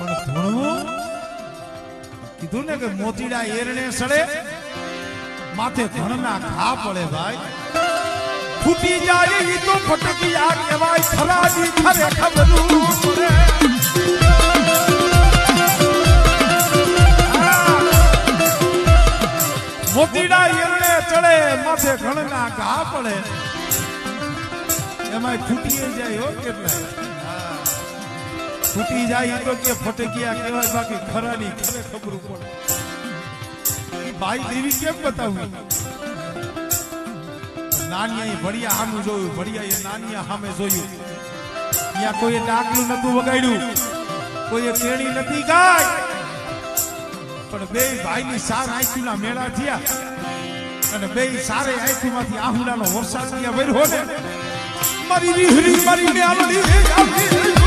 પણ ધૂણું? કીધું ને કે મોતીડા એરણે સડે, માથે ધણના ઘા પડે ભાઈ. ફૂટી જાય ઈ તો આ કહેવાય, ખરાજી ખરે ખબરું મોતીડા એરણે ચડે, માથે ઘણના ઘા પડે. એમાં ફૂટી જાય હો કેટલાય. ફૂટી જાય તો કે ફટકિયા કહેવાય, બાકી ખરાની ખરે ખબરું પડે. ભાઈ દેવી કેમ બતાવું? નાનિયા ભડિયા સામું જોયું ભડિયા એ નાનિયા જોયું. ત્યાં કોઈએ ડાકલું નતું વગાડ્યું. કોઈએ કેણી નથી ગાય. પણ બે ભાઈની સાર આંખીના મેળા થયા. અને બે સારે આંખીમાંથી આહુડાનો વરસાદ ત્યાં વર્યો ને. મારી વિહરી મારી મ્યાલડી રે આવી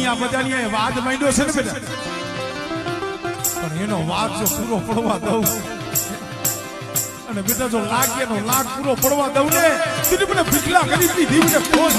ધનિયા બધાની વાદ માંડ્યો છે ને બેટા પણ એનો વાદ જો પૂરો પડવા દઉં. અને બેટા, જો લાગે એનો લાગ પૂરો પડવા દઉં ને, તું મને ભીખલા કરી દીધી, મને ફોન